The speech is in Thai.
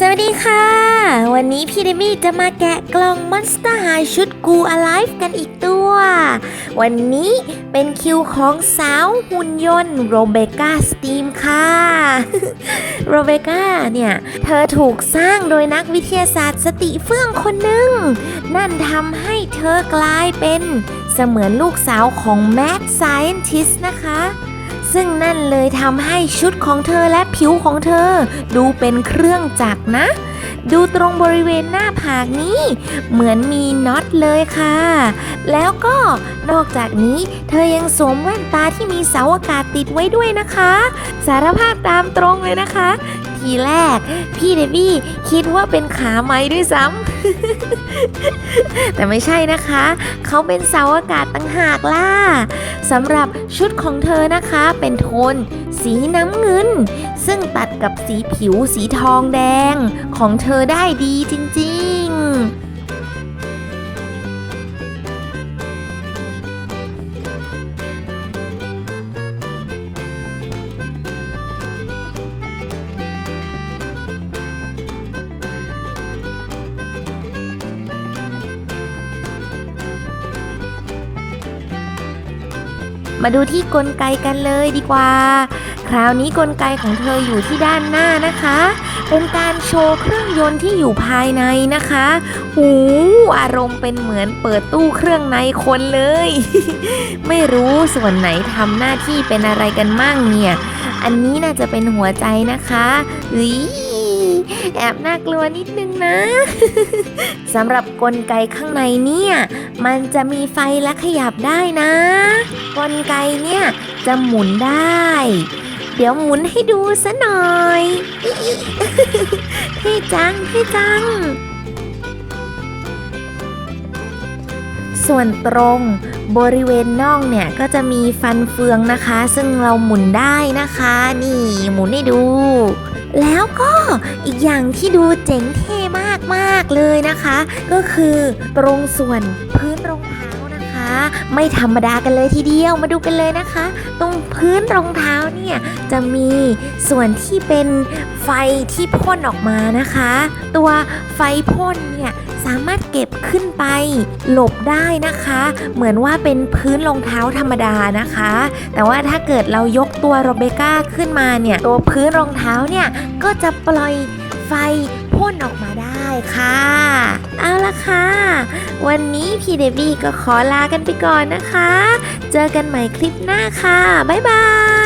สวัสดีค่ะ วันนี้พี่เดมี่จะมาแกะกล่อง Monster High ชุดกู Alive กันอีกตัว วันนี้เป็นคิวของสาวหุ่นยนต์โรเบกาสตีมค่ะโรเบกาเนี่ย เธอถูกสร้างโดยนักวิทยาศาสตร์สติเฟื่องคนหนึ่ง นั่นทำให้เธอกลายเป็นเสมือนลูกสาวของ Mad Scientist นะคะ ซึ่งนั่นเลยทำให้ชุดของเธอและผิวของเธอ ดูเป็นเครื่องจักรนะ ดูตรงบริเวณหน้าผากนี้ เหมือนมีน็อตเลยค่ะ แล้วก็นอกจากนี้เธอยังสวมแว่นตาที่มีเสาอากาศติดไว้ด้วยนะคะ สารภาพตามตรงเลยนะคะ ทีแรก พี่เดบี้คิดว่าเป็นขาไม้ด้วยซ้ำ แต่ไม่ใช่นะคะ เขาเป็นเสาอากาศตั้งหากล่ะสำหรับชุดของเธอนะคะเป็นโทนสีน้ำเงิน ซึ่งตัดกับสีผิวสีทองแดงของเธอได้ดีจริงๆ มาดูที่กลไกกันเลยดีกว่า คราวนี้กลไกของเธออยู่ที่ด้านหน้านะคะ เป็นการโชว์เครื่องยนต์ที่อยู่ภายในนะคะหูอารมณ์เป็นเหมือนเปิดตู้เครื่องในคนเลย ไม่รู้ส่วนไหนทำหน้าที่เป็นอะไรกันมั่งเนี่ย อันนี้น่าจะเป็นหัวใจนะคะเฮ้ย แอบน่ากลัวนิดนึงนะ สำหรับกลไกข้างในเนี่ย มันจะมีไฟและขยับได้นะ กลไกเนี่ยจะหมุนได้ เดี๋ยวหมุนให้ดูซะหน่อยเท่จังเท่จัง ส่วนตรงบริเวณน่องเนี่ยก็จะมีฟันเฟืองนะคะ ซึ่งเราหมุนได้นะคะ นี่หมุนให้ดู แล้วก็ อีกอย่างที่ดูเจ๋งเท่มากๆเลยนะคะ ก็คือตรงส่วนพื้นรอง ไม่ธรรมดากันเลยทีเดียวมาดูกันเลยนะคะ ตรงพื้นรองเท้าเนี่ยจะมีส่วนที่เป็นไฟที่พ่นออกมานะคะ ตัวไฟพ่นเนี่ยสามารถเก็บขึ้นไปหลบได้นะคะ เหมือนว่าเป็นพื้นรองเท้าธรรมดานะคะ แต่ว่าถ้าเกิดเรายกตัวโรเบก้าขึ้นมาเนี่ยตัวพื้นรองเท้าเนี่ยก็จะปล่อยไฟพ่นออกมาได้ค่ะเอาละค่ะ วันนี้พี่เดบี้ก็ขอลากันไปก่อนนะคะ เจอกันใหม่คลิปหน้าค่ะ บ๊ายบาย